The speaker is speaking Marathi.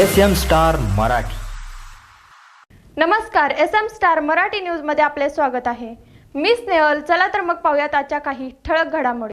S M star Marathi. नमस्कार एस एम स्टार मराठी न्यूजमध्ये आपले स्वागत आहे. मी स्नेहल चला तर मग पाहूयात आजच्या काही ठळक घडामोडी.